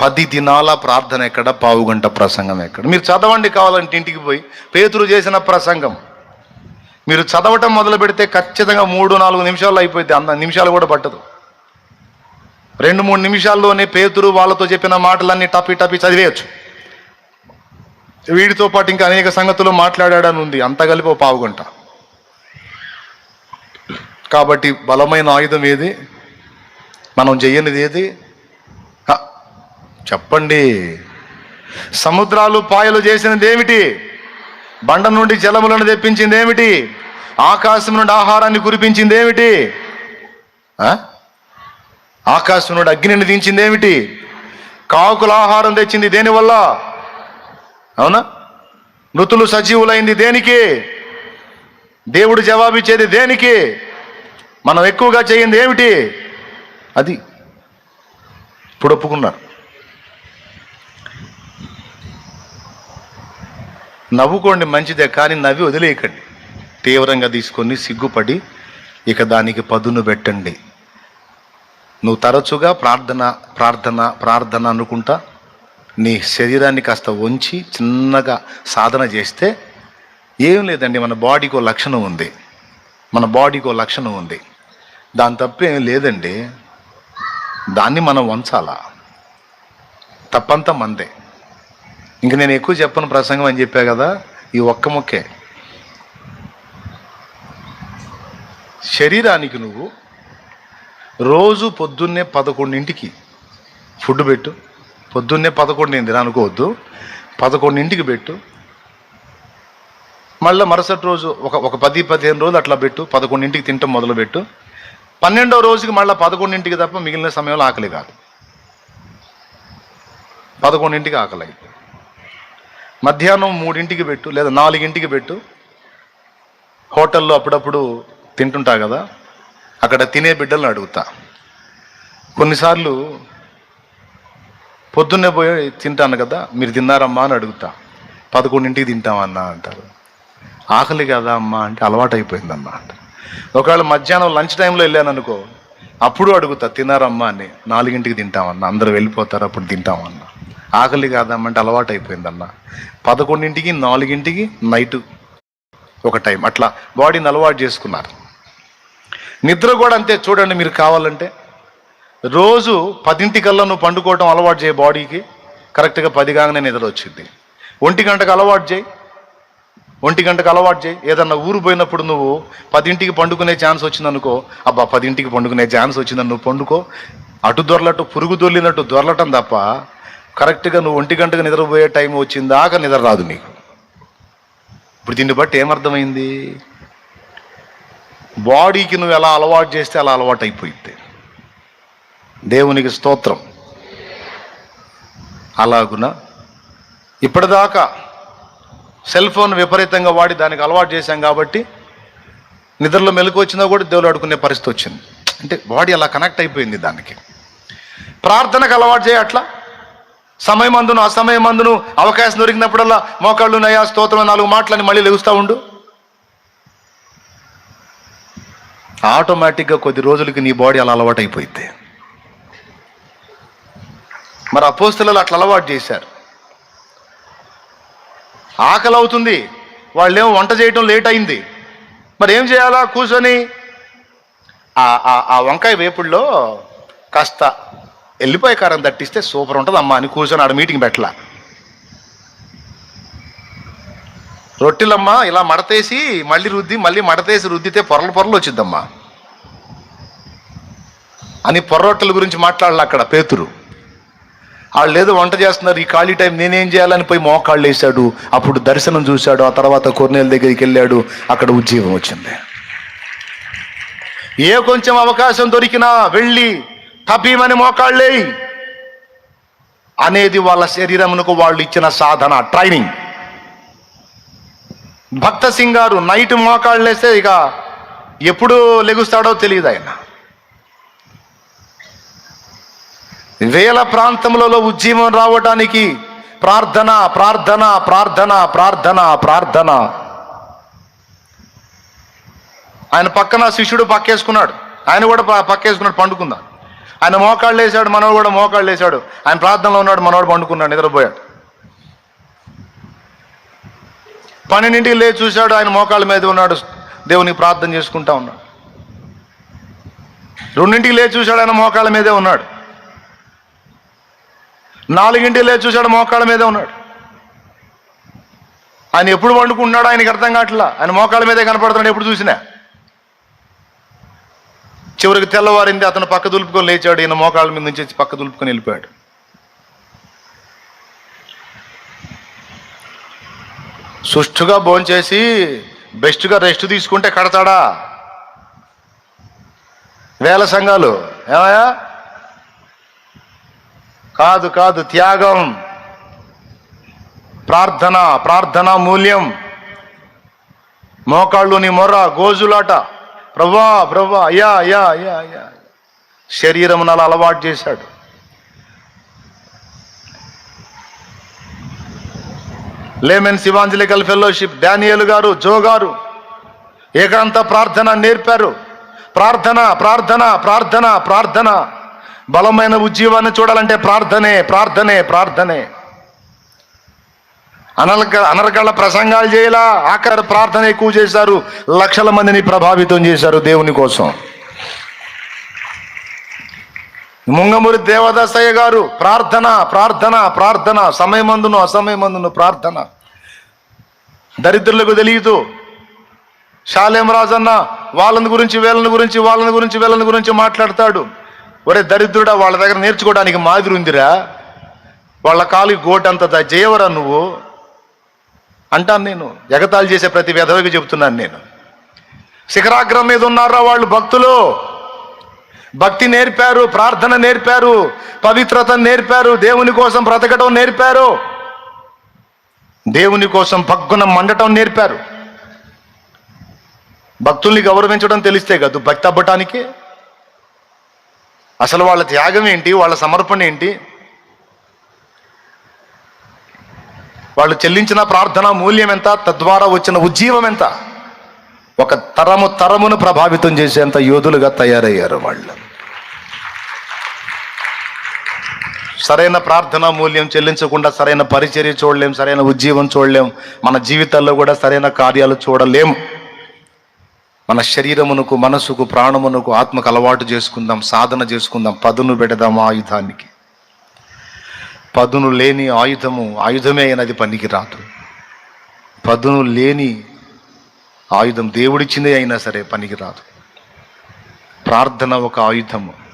పది దినాల ప్రార్థన ఎక్కడ పావుగంట ప్రసంగం ఎక్కడ? మీరు చదవండి కావాలంటే ఇంటికి పోయి. పేతురు చేసిన ప్రసంగం. మీరు చదవటం మొదలు పెడితే ఖచ్చితంగా మూడు నాలుగు నిమిషాలు అయిపోయింది అంద నిమిషాలు కూడా పట్టదు. రెండు మూడు నిమిషాల్లోనే పేతురు వాళ్ళతో చెప్పిన మాటలన్నీ టపి టపి చదివేయచ్చు. వీడితో పాటు ఇంకా అనేక సంగతులు మాట్లాడాడని ఉంది. అంత కలిపి ఓ పావుగంట కాబట్టి బలమైన ఆయుధం ఏది? మనం చెయ్యనిది ఏది? చెప్పండి. సముద్రాలు పాయలు చేసినది ఏమిటి బండ నుండి జలములను తెప్పించింది ఏమిటి ఆకాశం నుండి ఆహారాన్ని కురిపించింది ఏమిటి ఆకాశం నుండి అగ్నిని దించింది ఏమిటి కాకుల ఆహారం తెచ్చింది దేనివల్ల? అవునా? మృతులు సజీవులైంది దేనికి? దేవుడు జవాబిచ్చేది దేనికి? మనం ఎక్కువగా చేయింది ఏమిటి అది. ఇప్పుడు ఒప్పుకున్నారు. నవ్వుకోండి మంచిదే కానీ నవ్వి వదిలేయకండి. తీవ్రంగా తీసుకొని సిగ్గుపడి ఇక దానికి పదును పెట్టండి. నువ్వు తరచుగా ప్రార్థన ప్రార్థన ప్రార్థన అనుకుంటా నీ శరీరాన్ని కాస్త వంచి చిన్నగా సాధన చేస్తే ఏం లేదండి మన బాడీకో లక్షణం ఉంది. మన బాడీకో లక్షణం ఉంది. దాని తప్పేం లేదండి. దాన్ని మనం వంచాలా? తప్పంతా మందే. ఇంక నేను ఎక్కువ చెప్పను ప్రసంగం అని చెప్పా కదా ఈ ఒక్క మొక్కే. శరీరానికి నువ్వు రోజు పొద్దున్నే పదకొండింటికి ఫుడ్ పెట్టు పొద్దున్నే పదకొండింది అనుకోవద్దు పదకొండింటికి పెట్టు మళ్ళీ మరుసటి రోజు ఒక ఒక పది పదిహేను రోజులు అట్లా పెట్టు పదకొండింటికి తింటాం మొదలుపెట్టు పన్నెండో రోజుకి మళ్ళీ పదకొండింటికి తప్ప మిగిలిన సమయంలో ఆకలి కాదు. పదకొండింటికి ఆకలి అయితే మధ్యాహ్నం మూడింటికి పెట్టు లేదా నాలుగింటికి పెట్టు. హోటల్లో అప్పుడప్పుడు తింటుంటా కదా అక్కడ తినే బిడ్డలను అడుగుతా. కొన్నిసార్లు పొద్దున్నే పోయి తింటాను కదా మీరు తిన్నారమ్మా అని అడుగుతా. పదకొండింటికి తింటామన్నా అంటారు. ఆకలి కదా అమ్మా అంటే అలవాటైపోయిందమ్మా అంట ఒకవేళ మధ్యాహ్నం లంచ్ టైంలో వెళ్ళాను అనుకో అప్పుడు అడుగుతా తిన్నారమ్మా అని. నాలుగింటికి తింటామన్నా అందరూ వెళ్ళిపోతారు అప్పుడు తింటామన్నా ఆకలి కాదమ్మా అంటే అలవాటు అయిపోయిందన్న పదకొండింటికి నాలుగింటికి నైట్ ఒక టైం. అట్లా బాడీని అలవాటు చేసుకున్నారు. నిద్ర కూడా అంతే. చూడండి మీరు కావాలంటే. రోజు పదింటికల్లా నువ్వు పండుకోవటం అలవాటు చేయి బాడీకి. కరెక్ట్గా పది కాగానే నిద్ర వచ్చింది. ఒంటి గంటకు అలవాటు చేయి. ఒంటి గంటకు అలవాటు చేయి. ఏదన్నా ఊరు పోయినప్పుడు నువ్వు పదింటికి పండుకునే ఛాన్స్ వచ్చిందనుకో అబ్బా పదింటికి పండుకునే ఛాన్స్ వచ్చిందని నువ్వు పండుకో. అటు దొరలట్టు పురుగు దొర్లినట్టు దొరలటం తప్ప కరెక్ట్గా నువ్వు ఒంటి గంటకు నిద్రపోయే టైం వచ్చిందాక నిద్ర రాదు నీకు. ఇప్పుడు దీన్ని బట్టి ఏమర్థమైంది? బాడీకి నువ్వు ఎలా అలవాటు చేస్తే అలా అలవాటు అయిపోయింది దేవునికి స్తోత్రం. అలాగున ఇప్పటిదాకా సెల్ ఫోన్ విపరీతంగా వాడి దానికి అలవాటు చేశాం కాబట్టి నిద్రలో మెలకు వచ్చినా కూడా దేవుడు అడుకునే పరిస్థితి వచ్చింది. అంటే బాడీ అలా కనెక్ట్ అయిపోయింది దానికి. ప్రార్థనకు అలవాటు చేయ అట్లా. సమయమందును అసమయమందును అవకాశం దొరికినప్పుడల్లా మోకాళ్ళు నయా స్తోత్రం నాలుగు మాటలని మళ్ళీ లెగుస్తూ ఉండు. ఆటోమేటిక్గా కొద్ది రోజులకి నీ బాడీ అలా అలవాటు అయిపోయింది మరి అపోస్తులలో అట్లా అలవాటు చేశారు. ఆకలి అవుతుంది వాళ్ళేమో వంట చేయటం లేట్ అయింది మరి ఏం చేయాలా కూర్చొని? ఆ- వంకాయ వేపుల్లో కాస్త వెళ్ళిపోయే కారం తట్టిస్తే సూపర్ ఉంటుంది అమ్మ అని కూర్చొని ఆడ మీటింగ్ పెట్టలా. రొట్టెలమ్మా ఇలా మడతేసి మళ్ళీ రుద్ది మళ్ళీ మడతేసి రుద్దితే పొరలు పొరలు వచ్చిద్దమ్మా. అని పొర్రొట్టెల గురించి మాట్లాడాలి అక్కడ పేతురు. వాళ్ళు ఏదో వంట చేస్తున్నారు ఈ ఖాళీ టైం నేనేం చేయాలని పోయి మోకాళ్ళు వేశాడు అప్పుడు దర్శనం చూశాడు ఆ తర్వాత కొర్నేల దగ్గరికి వెళ్ళాడు అక్కడ ఉద్యోగం వచ్చింది. ఏ కొంచెం అవకాశం దొరికినా వెళ్ళి కపీమని మోకాళ్ళే అనేది వాళ్ళ శరీరమునకు వాళ్ళు ఇచ్చిన సాధన ట్రైనింగ్. భక్త సింగ్ గారు నైట్ మోకాళ్ళేస్తే ఇక ఎప్పుడు లెగుస్తాడో తెలియదు ఆయన. వేల ప్రాంతములలో ఉద్యమం రావడానికి ప్రార్థన ప్రార్థన ప్రార్థన ప్రార్థన ప్రార్థన. ఆయన పక్కన శిష్యుడు పక్కేసుకున్నాడు. ఆయన కూడా పక్కేసుకున్నాడు పండుకుందా ఆయన మోకాళ్ళు వేసాడు మనోడు కూడా మోకాళ్ళు వేసాడు ఆయన ప్రార్థనలో ఉన్నాడు మనోడు పండుకున్నాడు నిద్రపోయాడు. పన్నెండింటికి లేచి చూశాడు ఆయన మోకాళ్ళ మీద ఉన్నాడు దేవునికి ప్రార్థన చేసుకుంటా ఉన్నాడు. రెండింటికి లేచి చూశాడు ఆయన మోకాళ్ళ మీదే ఉన్నాడు. నాలుగింటికి లేచి చూశాడు మోకాళ్ళ మీదే ఉన్నాడు. ఆయన ఎప్పుడు వండుకుంటున్నాడో ఆయనకి అర్థం కావట్లా? ఆయన మోకాళ్ళ మీదే కనపడుతున్నాడు ఎప్పుడు చూసినా? చివరికి తెల్లవారింది అతను పక్క దులుపుకొని లేచాడు. ఈయన మోకాళ్ళ మీద నుంచి పక్క దులుపుకొని వెళ్ళిపోయాడు. సుష్టుగా భోంచేసి బెస్ట్గా రెస్ట్ తీసుకుంటే కడతాడా? వేల సంఘాలు. ఏమయ్యా? కాదు కాదు త్యాగం. ప్రార్థన ప్రార్థన మూల్యం. మోకాళ్ళు నీ మొర్ర గోజులాట. ప్రభా ప్రభా అయ్యా అయ్యా అయ్యా అయ్యా శరీరం అలా అలవాటు చేశాడు. లేమెన్ శివాంజలికల్ ఫెలోషిప్ డానియల్ గారు జో గారు ఏకాంత ప్రార్థన నేర్పారు. ప్రార్థన ప్రార్థన ప్రార్థన ప్రార్థన. బలమైన ఉజ్జీవాన్ని చూడాలంటే ప్రార్థనే ప్రార్థనే ప్రార్థనే. అనర్గ అనర్గళ ప్రసంగాలు చేయలా? ఆఖరి ప్రార్థన ఎక్కువ చేశారు. లక్షల మందిని ప్రభావితం చేశారు దేవుని కోసం. ముంగమూరి దేవదాసయ్య గారు ప్రార్థన ప్రార్థన ప్రార్థన సమయమందును అసమయమందును ప్రార్థన. దరిద్రులకు తెలియదు. శాలేం రాజన్న వాళ్ళని గురించి వీళ్ళని గురించి వాళ్ళని గురించి వీళ్ళని గురించి మాట్లాడతాడు. ఒరే దరిద్రుడా వాళ్ళ దగ్గర నేర్చుకోవడానికి మాదిరి ఉందిరా. వాళ్ళ కాలు గోటంత జయవరా నువ్వు? అంటాను నేను ఎగతాళి చేసే ప్రతి విధవకి చెబుతున్నాను నేను. శిఖరాగ్రం మీద ఉన్నారా వాళ్ళు భక్తులు? భక్తి నేర్పారు ప్రార్థన నేర్పారు పవిత్రత నేర్పారు దేవుని కోసం బ్రతకడం నేర్పారు. దేవుని కోసం భగ్గున మండటం నేర్పారు. భక్తుల్ని గౌరవించడం తెలిస్తే కదా భక్తి అవ్వటానికి. అసలు వాళ్ళ త్యాగం ఏంటి వాళ్ళ సమర్పణ ఏంటి? వాళ్ళు చెల్లించిన ప్రార్థన మూల్యం ఎంత? తద్వారా వచ్చిన ఉజ్జీవం ఎంత? ఒక తరము తరమును ప్రభావితం చేసేంత యోధులుగా తయారయ్యారు వాళ్ళు. సరైన ప్రార్థన మూల్యం చెల్లించకుండా సరైన పరిచర్య చూడలేం సరైన ఉజ్జీవం చూడలేం. మన జీవితాల్లో కూడా సరైన కార్యాలు చూడలేం. మన శరీరమునకు మనసుకు ప్రాణమునకు ఆత్మకు అలవాటు చేసుకుందాం సాధన చేసుకుందాం పదును పెడదాం ఆయుధానికి. పదును లేని ఆయుధము ఆయుధమే అయినది పనికి రాదు పదును లేని ఆయుధం దేవుడిచ్చిందే అయినా సరే పనికి రాదు ప్రార్థన ఒక ఆయుధము.